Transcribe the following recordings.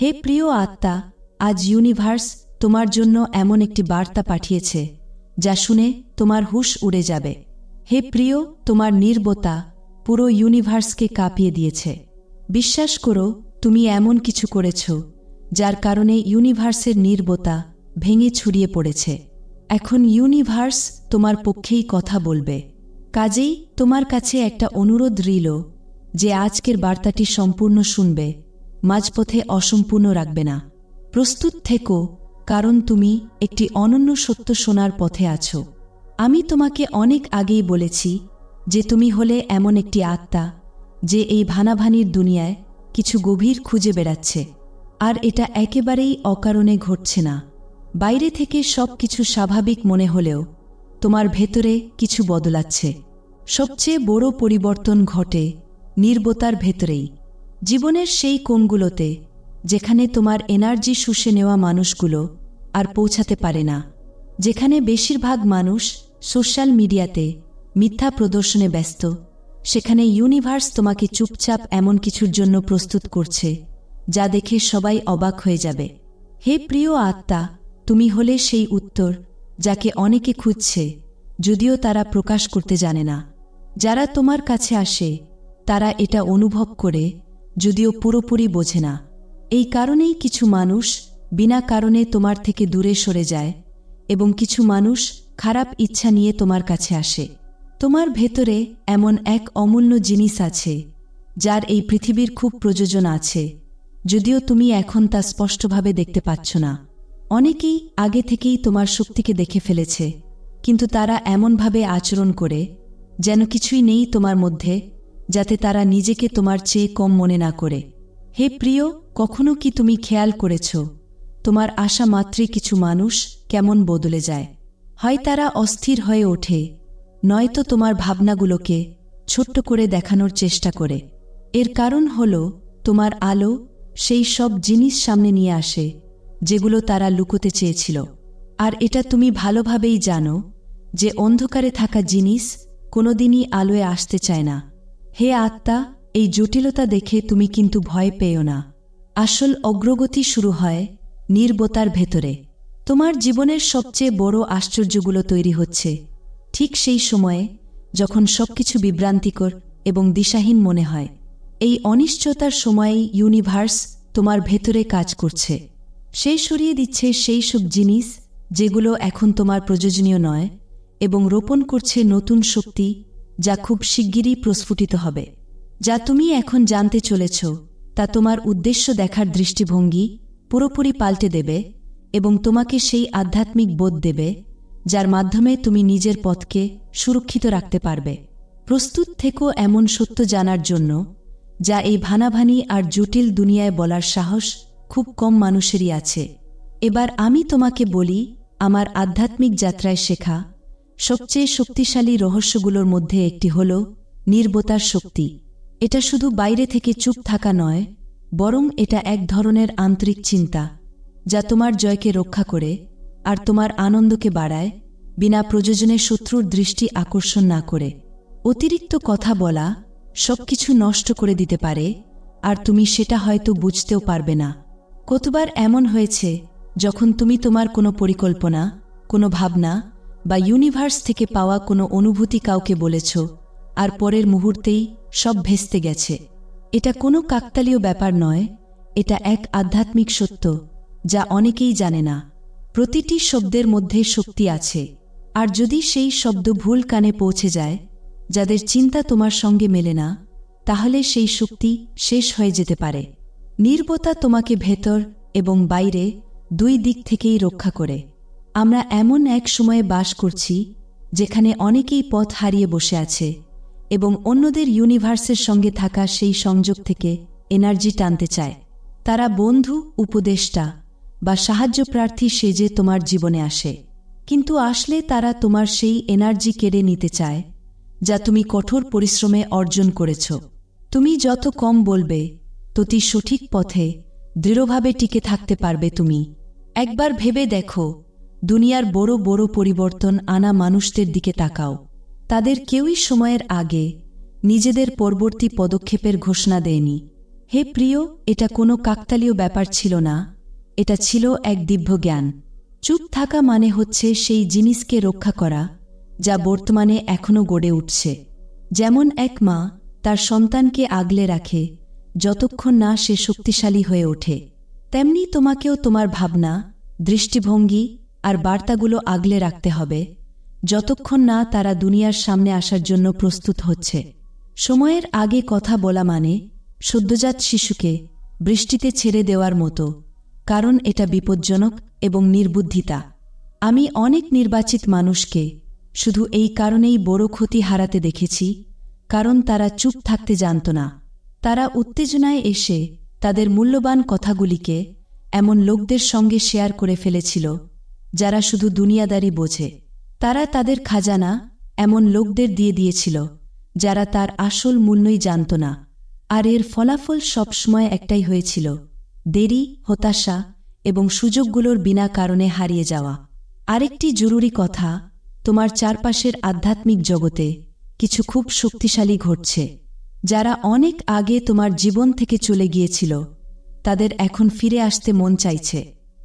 হে প্রিয় আত্মা, আজ ইউনিভার্স তোমার জন্য এমন একটি বার্তা পাঠিয়েছে, যা শুনে তোমার হুশ উড়ে যাবে। হে প্রিয়, তোমার নির্বতা পুরো ইউনিভার্সকে কাঁপিয়ে দিয়েছে। বিশ্বাস করো, তুমি এমন কিছু করেছ, যার কারণে ইউনিভার্সের নির্বতা ভেঙে ছড়িয়ে পড়েছে। এখন ইউনিভার্স তোমার পক্ষেই কথা বলবে। কাজেই তোমার কাছে একটা অনুরোধ রইল, যে আজকের বার্তাটি সম্পূর্ণ শুনবে মাঝপথে অসম্পূর্ণ রাখবে না। প্রস্তুত থেকো, কারণ তুমি একটি অনন্য সত্য শোনার পথে আছো। আমি তোমাকে অনেক আগেই বলেছি যে তুমি হলে এমন একটি আত্মা যে এই ভানাভানির দুনিয়ায় কিছু গভীর খুঁজে বেড়াচ্ছে। আর এটা একেবারেই অকারণে ঘটছে না। বাইরে থেকে সব কিছু স্বাভাবিক মনে হলেও তোমার ভেতরে কিছু বদলাচ্ছে। সবচেয়ে বড় পরিবর্তন ঘটে নির্বতার ভেতরেই। জীবনের সেই কোণগুলোতে, যেখানে তোমার এনার্জি শুষে নেওয়া মানুষগুলো আর পৌঁছাতে পারে না, যেখানে বেশিরভাগ মানুষ সোশ্যাল মিডিয়াতে মিথ্যা প্রদর্শনে ব্যস্ত, সেখানে ইউনিভার্স তোমাকে চুপচাপ এমন কিছুর জন্য প্রস্তুত করছে, যা দেখে সবাই অবাক হয়ে যাবে। হে প্রিয় আত্মা, তুমি হলে সেই উত্তর যাকে অনেকে খুঁজছে, যদিও তারা প্রকাশ করতে জানে না। যারা তোমার কাছে আসে, তারা এটা অনুভব করে যদিও পুরোপুরি বোঝে না। এই কারণেই কিছু মানুষ বিনা কারণে তোমার থেকে দূরে সরে যায় এবং কিছু মানুষ খারাপ ইচ্ছা নিয়ে তোমার কাছে আসে। তোমার ভেতরে এমন এক অমূল্য জিনিস আছে, যার এই পৃথিবীর খুব প্রয়োজন আছে, যদিও তুমি এখন তা স্পষ্টভাবে দেখতে পাচ্ছ না। অনেকেই আগে থেকেই তোমার শক্তিকে দেখে ফেলেছে, কিন্তু তারা এমনভাবে আচরণ করে, যেন কিছুই নেই তোমার মধ্যে যাতে তারা নিজেকে তোমার চেয়ে কম মনে না করে। হে প্রিয়, কখনো কি তুমি খেয়াল করেছ, তোমার আশা মাত্রই কিছু মানুষ কেমন বদলে যায়? হয় তারা অস্থির হয়ে ওঠে, নয়তো তোমার ভাবনাগুলোকে ছোট্ট করে দেখানোর চেষ্টা করে। এর কারণ হল, তোমার আলো সেই সব জিনিস সামনে নিয়ে আসে, যেগুলো তারা লুকোতে চেয়েছিল। আর এটা তুমি ভালোভাবেই জানো যে অন্ধকারে থাকা জিনিস কোনোদিনই আলোয় আসতে চায় না। হে আত্মা, এই জটিলতা দেখে তুমি কিন্তু ভয় পেও না। আসল অগ্রগতি শুরু হয় নির্বতার ভেতরে। তোমার জীবনের সবচেয়ে বড় আশ্চর্যগুলো তৈরি হচ্ছে। ঠিক সেই সময়ে যখন সবকিছু বিভ্রান্তিকর এবং দিশাহীন মনে হয়, এই অনিশ্চয়তার সময়েই ইউনিভার্স তোমার ভেতরে কাজ করছে। সে সরিয়ে দিচ্ছে সেই সব জিনিস যেগুলো এখন তোমার প্রয়োজনীয় নয় এবং রোপণ করছে নতুন শক্তি যা খুব শিগগিরই প্রস্ফুটিত হবে। যা তুমি এখন জানতে চলেছ, তা তোমার উদ্দেশ্য দেখার দৃষ্টিভঙ্গি পুরোপুরি পাল্টে দেবে এবং তোমাকে সেই আধ্যাত্মিক বোধ দেবে, যার মাধ্যমে তুমি নিজের পথকে সুরক্ষিত রাখতে পারবে। প্রস্তুত থেকেও এমন সত্য জানার জন্য, যা এই ভানাভানি আর জটিল দুনিয়ায় বলার সাহস খুব কম মানুষেরই আছে। এবার আমি তোমাকে বলি, আমার আধ্যাত্মিক যাত্রায় শেখা সবচেয়ে শক্তিশালী রহস্যগুলোর মধ্যে একটি হল নির্বতার শক্তি। এটা শুধু বাইরে থেকে চুপ থাকা নয়, বরং এটা এক ধরনের আন্তরিক চিন্তা, যা তোমার জয়কে রক্ষা করে আর তোমার আনন্দকে বাড়ায়, বিনা প্রয়োজনে শত্রুর দৃষ্টি আকর্ষণ না করে। অতিরিক্ত কথা বলা সবকিছু নষ্ট করে দিতে পারে, আর তুমি সেটা হয়তো বুঝতেও পারবে না। কতবার এমন হয়েছে যখন তুমি তোমার কোনো পরিকল্পনা, কোনো ভাবনা বা ইউনিভার্স থেকে পাওয়া কোনো অনুভূতি কাউকে বলেছ, আর পরের মুহূর্তেই সব ভেস্তে গেছে। এটা কোনো কাকতালীয় ব্যাপার নয়, এটা এক আধ্যাত্মিক সত্য, যা অনেকেই জানে না। প্রতিটি শব্দের মধ্যে শক্তি আছে, আর যদি সেই শব্দ ভুল কানে পৌঁছে যায়, যাদের চিন্তা তোমার সঙ্গে মেলে না, তাহলে সেই শক্তি শেষ হয়ে যেতে পারে। নির্বতা তোমাকে ভেতর এবং বাইরে দুই দিক থেকেই রক্ষা করে। আমরা এমন এক সময়ে বাস করছি, যেখানে অনেকেই পথ হারিয়ে বসে আছে এবং অন্যদের ইউনিভার্সের সঙ্গে থাকা সেই সংযোগ থেকে এনার্জি টানতে চায়। তারা বন্ধু, উপদেষ্টা বা সাহায্য প্রার্থী সেজে তোমার জীবনে আসে। কিন্তু আসলে তারা তোমার সেই এনার্জি কেড়ে নিতে চায়, যা তুমি কঠোর পরিশ্রমে অর্জন করেছ। তুমি যত কম বলবে ততি সঠিক পথে দৃঢ়ভাবে টিকে থাকতে পারবে তুমি। একবার ভেবে দেখো দুনিয়ার বড় বড় পরিবর্তন আনা মানুষদের দিকে তাকাও। তাদের কেউই সময়ের আগে নিজেদের পরবর্তী পদক্ষেপের ঘোষণা দেয়নি। হে প্রিয়, এটা কোনো কাকতালীয় ব্যাপার ছিল না। এটা ছিল এক দিব্য জ্ঞান। চুপ থাকা মানে হচ্ছে সেই জিনিসকে রক্ষা করা, যা বর্তমানে এখনও গড়ে উঠছে। যেমন এক মা তার সন্তানকে আগলে রাখে, যতক্ষণ না সে শক্তিশালী হয়ে ওঠে। তেমনি তোমাকেও তোমার ভাবনা, দৃষ্টিভঙ্গি আর বার্তাগুলো আগলে রাখতে হবে, যতক্ষণ না তারা দুনিয়ার সামনে আসার জন্য প্রস্তুত হচ্ছে। সময়ের আগে কথা বলা মানে সদ্যজাত শিশুকে বৃষ্টিতে ছেড়ে দেওয়ার মতো, কারণ এটা বিপজ্জনক এবং নির্বুদ্ধিতা। আমি অনেক নির্বাচিত মানুষকে শুধু এই কারণেই বড় ক্ষতি হারাতে দেখেছি, কারণ তারা চুপ থাকতে জানত না। তারা উত্তেজনায় এসে তাদের মূল্যবান কথাগুলিকে এমন লোকদের সঙ্গে শেয়ার করে ফেলেছিল যারা শুধু দুনিয়াদারি বোঝে। তারা তাদের খাজানা এমন লোকদের দিয়ে দিয়েছিল, যারা তার আসল মূল্যই জানত না। আর এর ফলাফল সবসময় একটাই হয়েছিল, দেরি, হতাশা এবং সুযোগগুলোর বিনা কারণে হারিয়ে যাওয়া। আরেকটি জরুরি কথা, তোমার চারপাশের আধ্যাত্মিক জগতে কিছু খুব শক্তিশালী ঘটছে, যারা অনেক আগে তোমার জীবন থেকে চলে গিয়েছিল, তাদের এখন ফিরে আসতে মন চাইছে।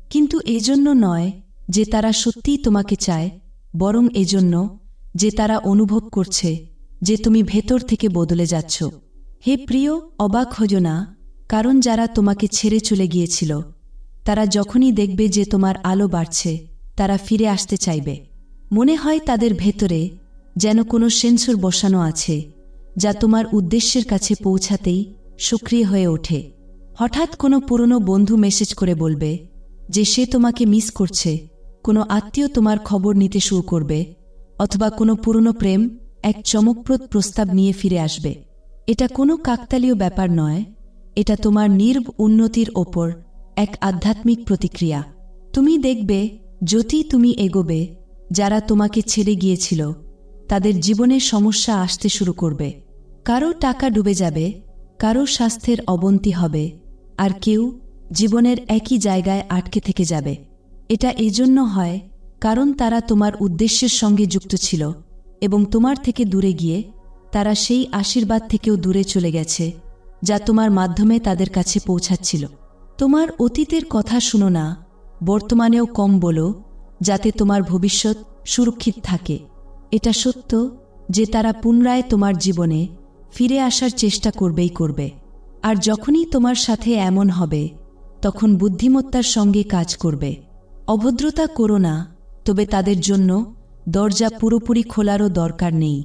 কিন্তু এজন্য নয় যে তারা সত্যিই তোমাকে চায়, বরং এজন্য যে তারা অনুভব করছে যে তুমি ভেতর থেকে বদলে যাচ্ছ। হে প্রিয়, অবাক হজ না, কারণ যারা তোমাকে ছেড়ে চলে গিয়েছিল, তারা যখনই দেখবে যে তোমার আলো বাড়ছে, তারা ফিরে আসতে চাইবে। মনে হয় তাদের ভেতরে যেন কোনো সেন্সর বসানো আছে, যা তোমার উদ্দেশ্যের কাছে পৌঁছাতেই সক্রিয় হয়ে ওঠে। হঠাৎ কোনো পুরনো বন্ধু মেসেজ করে বলবে যে সে তোমাকে মিস করছে কোনো আত্মীয় তোমার খবর নিতে শুরু করবে, অথবা কোনো পুরনো প্রেম এক চমকপ্রদ প্রস্তাব নিয়ে ফিরে আসবে। এটা কোনো কাকতালীয় ব্যাপার নয়, এটা তোমার নির্ব উন্নতির ওপর এক আধ্যাত্মিক প্রতিক্রিয়া। তুমি দেখবে, যদি তুমি এগোবে, যারা তোমাকে ছেড়ে গিয়েছিল, তাদের জীবনে সমস্যা আসতে শুরু করবে। কারও টাকা ডুবে যাবে, কারও স্বাস্থ্যের অবনতি হবে, আর কেউ জীবনের একই জায়গায় আটকে থেকে যাবে। এটা এজন্য হয় কারণ তারা তোমার উদ্দেশ্যের সঙ্গে যুক্ত ছিল এবং তোমার থেকে দূরে গিয়ে তারা সেই আশীর্বাদ থেকেও দূরে চলে গেছে, যা তোমার মাধ্যমে তাদের কাছে পৌঁছাচ্ছিল। তোমার অতীতের কথা শুনো না, বর্তমানেও কম বলো, যাতে তোমার ভবিষ্যৎ সুরক্ষিত থাকে। এটা সত্য যে তারা পুনরায় তোমার জীবনে ফিরে আসার চেষ্টা করবেই করবে। আর যখনই তোমার সাথে এমন হবে, তখন বুদ্ধিমত্তার সঙ্গে কাজ করবে। অভদ্রতা করো না, তবে তাদের জন্য দরজা পুরোপুরি খোলারও দরকার নেই।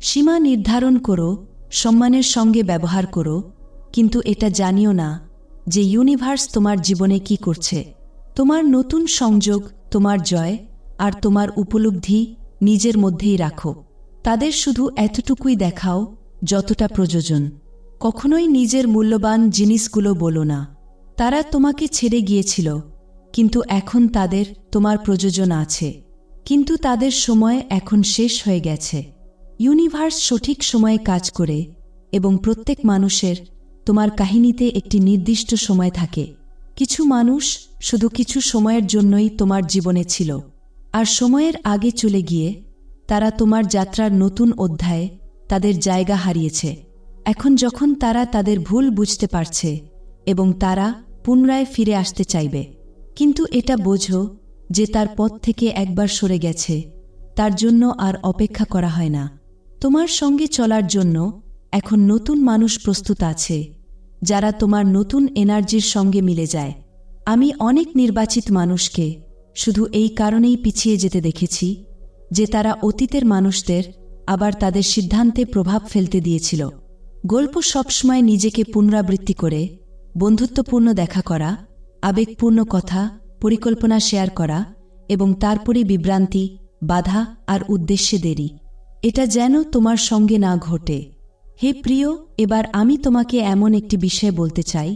সীমা নির্ধারণ করো, সম্মানের সঙ্গে ব্যবহার করো, কিন্তু এটা জানিও না যে ইউনিভার্স তোমার জীবনে কি করছে। তোমার নতুন সংযোগ, তোমার জয় আর তোমার উপলব্ধি নিজের মধ্যেই রাখো। তাদের শুধু এতটুকুই দেখাও যতটা প্রয়োজন। কখনোই নিজের মূল্যবান জিনিসগুলো বলো না। তারা তোমাকে ছেড়ে গিয়েছিল। কিন্তু এখন তাদের তোমার প্রয়োজন আছে। কিন্তু তাদের সময় এখন শেষ হয়ে গেছে। ইউনিভার্স সঠিক সময়ে কাজ করে এবং প্রত্যেক মানুষের তোমার কাহিনীতে একটি নির্দিষ্ট সময় থাকে। কিছু মানুষ শুধু কিছু সময়ের জন্যই তোমার জীবনে ছিল। আর সময়ের আগে চলে গিয়ে তারা তোমার যাত্রার নতুন অধ্যায়ে তাদের জায়গা হারিয়েছে। এখন যখন তারা তাদের ভুল বুঝতে পারছে এবং তারা পুনরায় ফিরে আসতে চাইবে কিন্তু এটা বোঝো যে তার পথ থেকে একবার সরে গেছে, তার জন্য আর অপেক্ষা করা হয় না। তোমার সঙ্গে চলার জন্য এখন নতুন মানুষ প্রস্তুত আছে, যারা তোমার নতুন এনার্জির সঙ্গে মিলে যায়। আমি অনেক নির্বাচিত মানুষকে শুধু এই কারণেই পিছিয়ে যেতে দেখেছি যে তারা অতীতের মানুষদের আবার তাদের সিদ্ধান্তে প্রভাব ফেলতে দিয়েছিল। গল্প সবসময় নিজেকে পুনরাবৃত্তি করে, বন্ধুত্বপূর্ণ দেখা করা আবেগপূর্ণ কথা, পরিকল্পনা শেয়ার করা এবং তারপরে বিভ্রান্তি, বাধা আর উদ্দেশ্যে দেরি। এটা যেন তোমার সঙ্গে না ঘটে। হে প্রিয়, এবার আমি তোমাকে এমন একটি বিষয় বলতে চাই,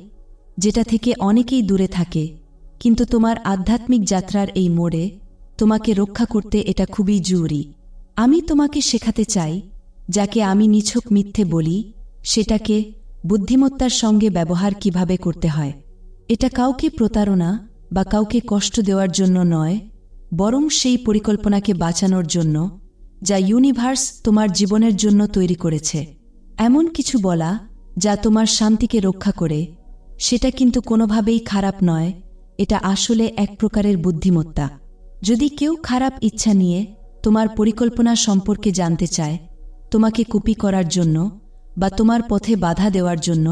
যেটা থেকে অনেকেই দূরে থাকে, কিন্তু তোমার আধ্যাত্মিক যাত্রার এই মোড়ে তোমাকে রক্ষা করতে এটা খুবই জরুরি। আমি তোমাকে শেখাতে চাই, যাকে আমি নিছক মিথ্যে বলি, সেটাকে বুদ্ধিমত্তার সঙ্গে ব্যবহার কীভাবে করতে হয়। এটা কাউকে প্রতারণা বা কাউকে কষ্ট দেওয়ার জন্য নয়, বরং সেই পরিকল্পনাকে বাঁচানোর জন্য যা ইউনিভার্স তোমার জীবনের জন্য তৈরি করেছে। এমন কিছু বলা যা তোমার শান্তিকে রক্ষা করে, সেটা কিন্তু কোনোভাবেই খারাপ নয়, এটা আসলে এক প্রকারের বুদ্ধিমত্তা। যদি কেউ খারাপ ইচ্ছা নিয়ে তোমার পরিকল্পনা সম্পর্কে জানতে চায়, তোমাকে কুপি করার জন্য বা তোমার পথে বাধা দেওয়ার জন্য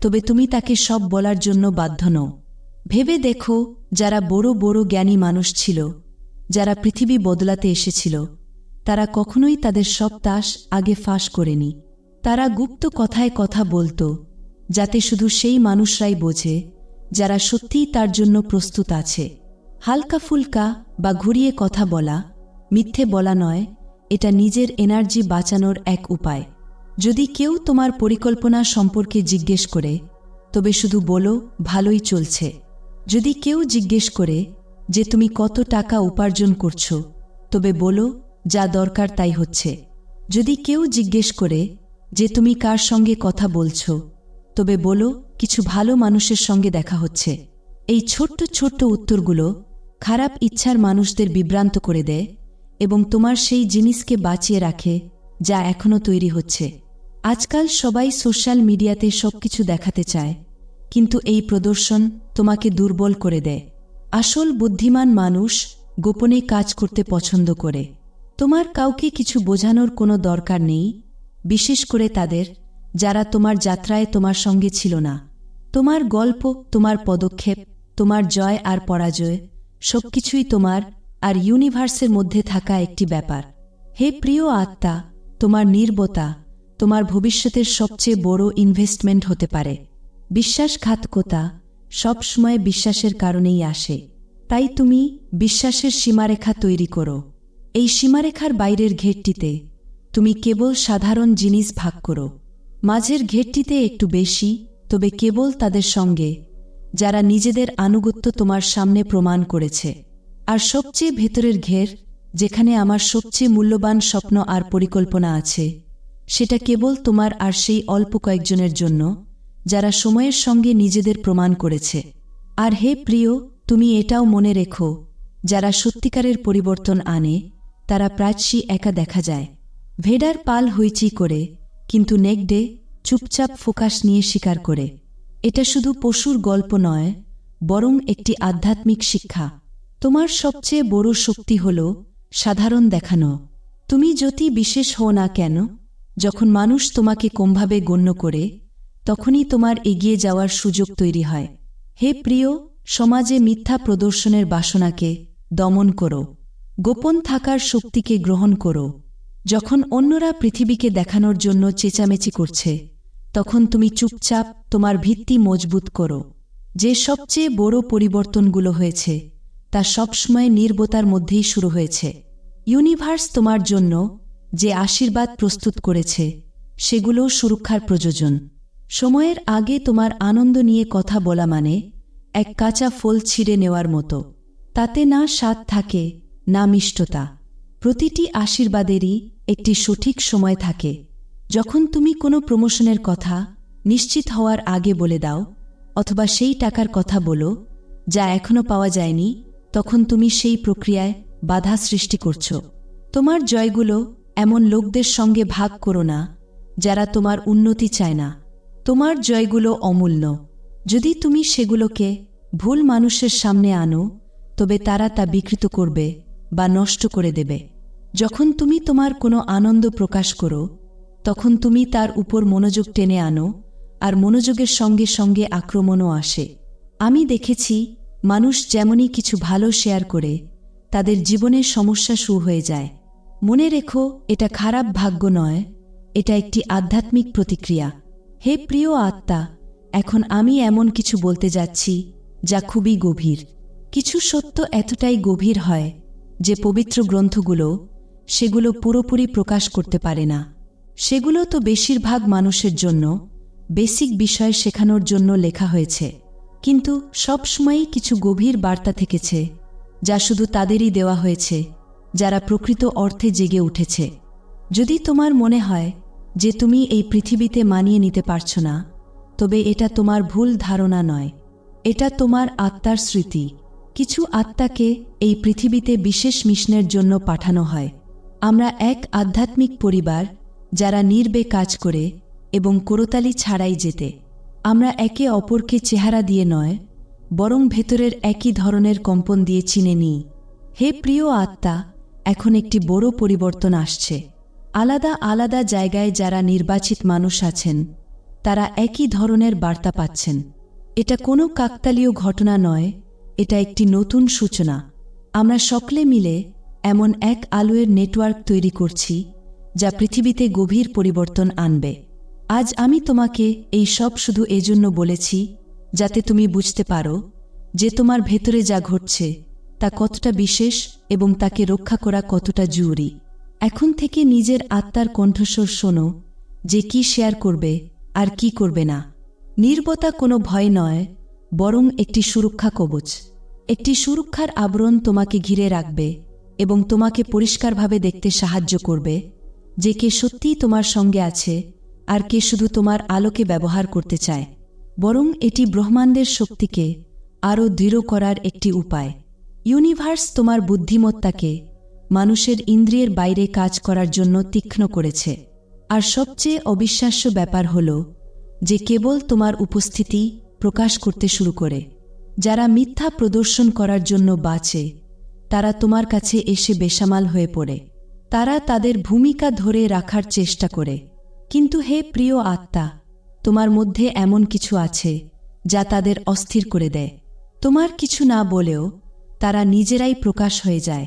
তবে তুমি তাকে সব বলার জন্য বাধ্য নও। ভেবে দেখো, যারা বড় বড় জ্ঞানী মানুষ ছিল, যারা পৃথিবী বদলাতে এসেছিল, তারা কখনোই তাদের সব তাস আগে ফাঁস করেনি। তারা গুপ্ত কথায় কথা বলতো, যাতে শুধু সেই মানুষরাই বোঝে, যারা সত্যিই তার জন্য প্রস্তুত আছে। হালকা ফুলকা বা ঘুরিয়ে কথা বলা, মিথ্যে বলা নয়, এটা নিজের এনার্জি বাঁচানোর এক উপায়। যদি কেউ তোমার পরিকল্পনা সম্পর্কে জিজ্ঞেস করে, তবে শুধু বলো, ভালোই চলছে। যদি কেউ জিজ্ঞেস করে যে তুমি কত টাকা উপার্জন করছ, তবে বলো, যা দরকার তাই হচ্ছে। যদি কেউ জিজ্ঞেস করে যে তুমি কার সঙ্গে কথা বলছো, তবে বলো, কিছু ভালো মানুষের সঙ্গে দেখা হচ্ছে। এই ছোট্ট ছোট্ট উত্তরগুলো খারাপ ইচ্ছার মানুষদের বিভ্রান্ত করে দেয় এবং তোমার সেই জিনিসকে বাঁচিয়ে রাখে যা এখনও তৈরি হচ্ছে। আজকাল সবাই সোশ্যাল মিডিয়াতে সবকিছু দেখাতে চায়, কিন্তু এই প্রদর্শন তোমাকে দুর্বল করে দেয়। আসল বুদ্ধিমান মানুষ গোপনে কাজ করতে পছন্দ করে। তোমার কাউকে কিছু বোঝানোর কোনো দরকার নেই, বিশেষ করে তাদের, যারা তোমার যাত্রায় তোমার সঙ্গে ছিল না। তোমার গল্প, তোমার পদক্ষেপ, তোমার জয় আর পরাজয়, সবকিছুই তোমার আর ইউনিভার্সের মধ্যে থাকা একটি ব্যাপার। হে প্রিয় আত্মা তোমার নির্বতা, তোমার ভবিষ্যতের সবচেয়ে বড় ইনভেস্টমেন্ট হতে পারে। বিশ্বাসঘাতকতা সবসময় বিশ্বাসের কারণেই আসে। তাই তুমি বিশ্বাসের সীমারেখা তৈরি করো। এই সীমারেখার বাইরের ঘেরটিতে তুমি কেবল সাধারণ জিনিস ভাগ করো। মাঝের ঘেরটিতে একটু বেশি, তবে কেবল তাদের সঙ্গে, যারা নিজেদের আনুগত্য তোমার সামনে প্রমাণ করেছে। আর সবচেয়ে ভেতরের ঘের যেখানে আমার সবচেয়ে মূল্যবান স্বপ্ন আর পরিকল্পনা আছে। সেটা কেবল তোমার আর সেই অল্প কয়েকজনের জন্য, যারা সময়ের সঙ্গে নিজেদের প্রমাণ করেছে। আর হে প্রিয়, তুমি এটাও মনে রেখো, যারা সত্যিকারের পরিবর্তন আনে, তারা প্রায়শই একা দেখা যায়। ভেডার পাল হইচি করে, কিন্তু নেকডে চুপচাপ ফোকাস নিয়ে স্বীকার করে। এটা শুধু পশুর গল্প নয়, বরং একটি আধ্যাত্মিক শিক্ষা। তোমার সবচেয়ে বড় শক্তি হল সাধারণ দেখানো। তুমি যদি বিশেষ হও না কেন? যখন মানুষ তোমাকে কমভাবে গণ্য করে, তখনই তোমার এগিয়ে যাওয়ার সুযোগ তৈরি হয়। হে প্রিয়, সমাজে মিথ্যা প্রদর্শনের বাসনাকে দমন করো। গোপন থাকার শক্তিকে গ্রহণ করো। যখন অন্যরা পৃথিবীকে দেখানোর জন্য চেঁচামেচি করছে, তখন তুমি চুপচাপ তোমার ভিত্তি মজবুত করো। যে সবচেয়ে বড় পরিবর্তনগুলো হয়েছে তা সবসময় নির্বতার মধ্যেই শুরু হয়েছে। ইউনিভার্স তোমার জন্য যে আশীর্বাদ প্রস্তুত করেছে সেগুলো সুরক্ষার প্রয়োজন। সময়ের আগে তোমার আনন্দ নিয়ে কথা বলা মানে এক কাঁচা ফল ছিঁড়ে নেওয়ার মতো। তাতে না স্বাদ থাকে, না মিষ্টতা। প্রতিটি আশীর্বাদেরই একটি সঠিক সময় থাকে। যখন তুমি কোনো প্রমোশনের কথা নিশ্চিত হওয়ার আগে বলে দাও, অথবা সেই টাকার কথা বলো, যা এখনও পাওয়া যায়নি তখন তুমি সেই প্রক্রিয়ায় বাধা সৃষ্টি করছ। তোমার জয়গুলো এমন লোকদের সঙ্গে ভাগ করো না, যারা তোমার উন্নতি চায় না। তোমার জয়গুলো অমূল্য। যদি তুমি সেগুলোকে ভুল মানুষের সামনে আনো, তবে তারা তা বিকৃত করবে বা নষ্ট করে দেবে। যখন তুমি তোমার কোনো আনন্দ প্রকাশ করো, তখন তুমি তার উপর মনোযোগ টেনে আনো আর মনোযোগের সঙ্গে সঙ্গে আক্রমণও আসে। আমি দেখেছি মানুষ যেমনই কিছু ভালো শেয়ার করে, তাদের জীবনের সমস্যা শু হয়ে যায়। মনে রেখো, এটা খারাপ ভাগ্য নয়, এটা একটি আধ্যাত্মিক প্রতিক্রিয়া। হে প্রিয় আত্মা, এখন আমি এমন কিছু বলতে যাচ্ছি, যা খুবই গভীর। কিছু সত্য এতটাই গভীর হয়, যে পবিত্র গ্রন্থগুলো, সেগুলো পুরোপুরি প্রকাশ করতে পারে না। সেগুলো তো বেশিরভাগ মানুষের জন্য বেসিক বিষয় শেখানোর জন্য লেখা হয়েছে। কিন্তু সবসময়ই কিছু গভীর বার্তা থেকেছে, যা শুধু তাদেরই দেওয়া হয়েছে, যারা প্রকৃত অর্থে জেগে উঠেছে। যদি তোমার মনে হয় যে তুমি এই পৃথিবীতে মানিয়ে নিতে পারছ না, তবে এটা তোমার ভুল ধারণা নয়। এটা তোমার আত্মার স্মৃতি। কিছু আত্মাকে এই পৃথিবীতে বিশেষ মিশনের জন্য পাঠানো হয়। আমরা এক আধ্যাত্মিক পরিবার যারা নির্বে কাজ করে এবং করতালি ছাড়াই যেতে। আমরা একে অপরকে চেহারা দিয়ে নয়, বরং ভেতরের একই ধরনের কম্পন দিয়ে চিনে নিই। হে প্রিয় আত্মা, এখন একটি বড় পরিবর্তন আসছে। আলাদা আলাদা জায়গায় যারা নির্বাচিত মানুষ আছেন, তারা একই ধরনের বার্তা পাচ্ছেন। এটা কোনো কাকতালীয় ঘটনা নয়, এটা একটি নতুন সূচনা। আমরা সকলে মিলে এমন এক আলোয়ের নেটওয়ার্ক তৈরি করছি, যা পৃথিবীতে গভীর পরিবর্তন আনবে। আজ আমি তোমাকে এই সব শুধু এজন্য বলেছি, যাতে তুমি বুঝতে পারো যে তোমার ভেতরে যা ঘটছে, তা কতটা বিশেষ এবং তাকে রক্ষা করা কতটা জরুরি। এখন থেকে নিজের আত্মার কণ্ঠস্বর শোনো যে কি শেয়ার করবে আর কি করবে না। নির্বতা কোনো ভয় নয়, বরং একটি সুরক্ষা কবচ। একটি সুরক্ষার আবরণ তোমাকে ঘিরে রাখবে এবং তোমাকে পরিষ্কারভাবে দেখতে সাহায্য করবে, যে কে সত্যিই তোমার সঙ্গে আছে আর কে শুধু তোমার আলোকে ব্যবহার করতে চায়, বরং এটি ব্রহ্মাণ্ডের শক্তিকে আরও দৃঢ় করার একটি উপায়। ইউনিভার্স তোমার বুদ্ধিমত্তাকে মানুষের ইন্দ্রিয়ের বাইরে কাজ করার জন্য তীক্ষ্ণ করেছে। আর সবচেয়ে অবিশ্বাস্য ব্যাপার হল যে কেবল তোমার উপস্থিতি প্রকাশ করতে শুরু করে। যারা মিথ্যা প্রদর্শন করার জন্য বাঁচে, তারা তোমার কাছে এসে বেসামাল হয়ে পড়ে। তারা তাদের ভূমিকা ধরে রাখার চেষ্টা করে। কিন্তু হে প্রিয় আত্মা, তোমার মধ্যে এমন কিছু আছে যা তাদের অস্থির করে দেয়। তোমার কিছু না বলেও তারা নিজেরাই প্রকাশ হয়ে যায়।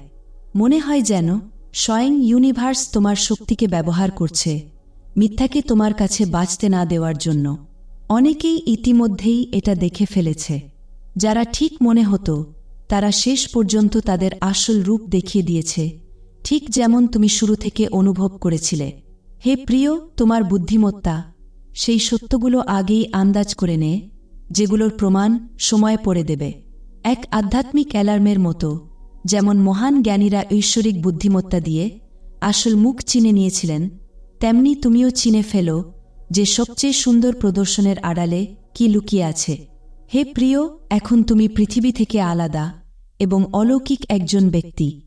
মনে হয় যেন স্বয়ং ইউনিভার্স তোমার শক্তিকে ব্যবহার করছে, মিথ্যাকে তোমার কাছে বাঁচতে না দেওয়ার জন্য। অনেকেই ইতিমধ্যেই এটা দেখে ফেলেছে। যারা ঠিক মনে হতো, তারা শেষ পর্যন্ত তাদের আসল রূপ দেখিয়ে দিয়েছে, ঠিক যেমন তুমি শুরু থেকে অনুভব করেছিলে। হে প্রিয় তোমার বুদ্ধিমত্তা, সেই সত্যগুলো আগেই আন্দাজ করে নে, যেগুলোর প্রমাণ সময় পড়ে দেবে। এক আধ্যাত্মিক অ্যালার্মের মতো, যেমন মহান জ্ঞানীরা ঐশ্বরিক বুদ্ধিমত্তা দিয়ে আসল মুখ চিনে নিয়েছিলেন, তেমনি তুমিও চিনে ফেলো যে সবচেয়ে সুন্দর প্রদর্শনের আড়ালে কি লুকিয়ে আছে। হে প্রিয়, এখন তুমি পৃথিবী থেকে আলাদা এবং অলৌকিক একজন ব্যক্তি।